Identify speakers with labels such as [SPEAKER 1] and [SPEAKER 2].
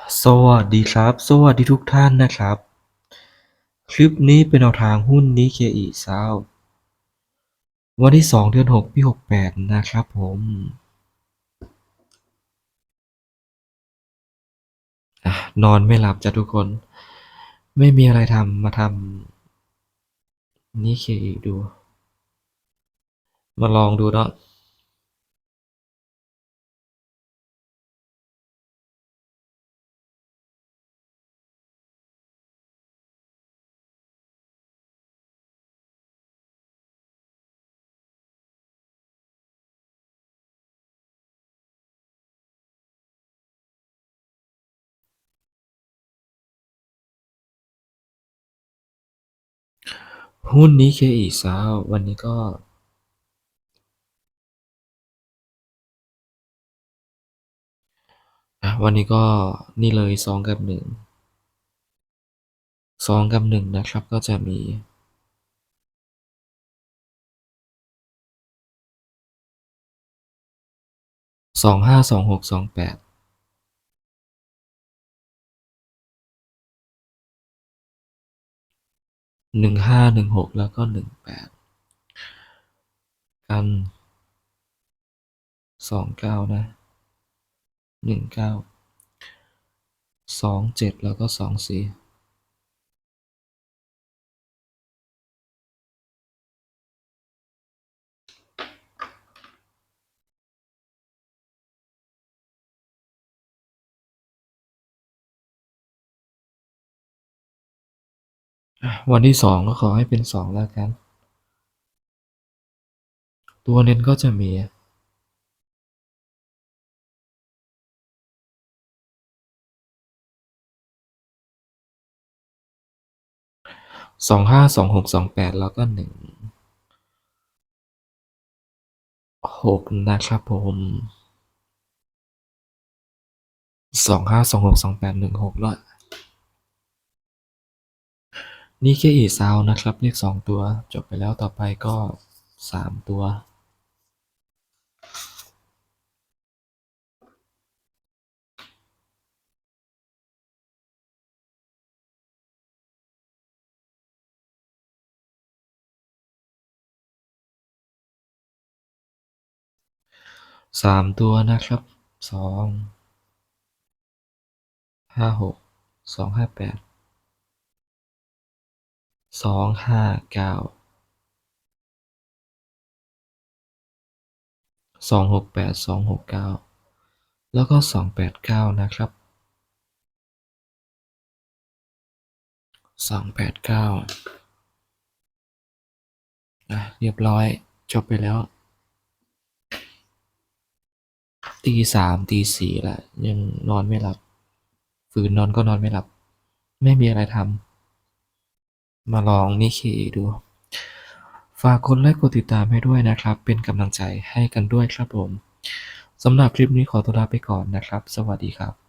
[SPEAKER 1] สวัสดีครับ สวัสดีทุกท่านนะครับ คลิปนี้เป็นแนวทางหุ้น Nikkei เช้าวันที่ 2 เดือน 6 ปี 68 นะครับผมอนอนไม่หลับจ้ะทุกคน ไม่มีอะไรทำมาทำ Nikkei ดู มาลองดูเนาะ หุ้นนี้เคอีซาววันนี้ก็วันนี้ก็นี่เลยสองกับหนึ่งสองกับหนึ่งนะครับก็จะมีสองห้าสองหกสองแปด หนึ่งห้าหนึ่งหกแล้วก็หนึ่งแปดกันสองเก้านะหนึ่งเก้าสองเจ็ดแล้วก็สองสี่ วันที่สองก็ขอให้เป็นสองแล้วกัน ตัวเน้นก็จะมี สองห้าสองหกสองแปดแล้วก็หนึ่งหกนะครับผมสองห้าสองหกสองแปดหนึ่งหกแล้ว นี่แค่อีซาวนะครับเลขสองตัวจบไปแล้วต่อไปก็สามตัว สามตัวนะครับสองห้าหกสองห้าแปด สองห้าเก้าสองหกแปดสองหกเก้าแล้วก็สองแปดเก้านะครับสองแปดเก้าอะเรียบร้อยจบไปแล้ว ตีสามตีสี่ละยังนอนไม่หลับฝืนนอนก็นอนไม่หลับ ไม่มีอะไรทำ มาลองนิเคดู ฝากกดไลค์กดติดตามให้ด้วยนะครับ เป็นกำลังใจให้กันด้วยครับผมสำหรับคลิปนี้ขอตัวลาไปก่อนนะครับ สวัสดีครับ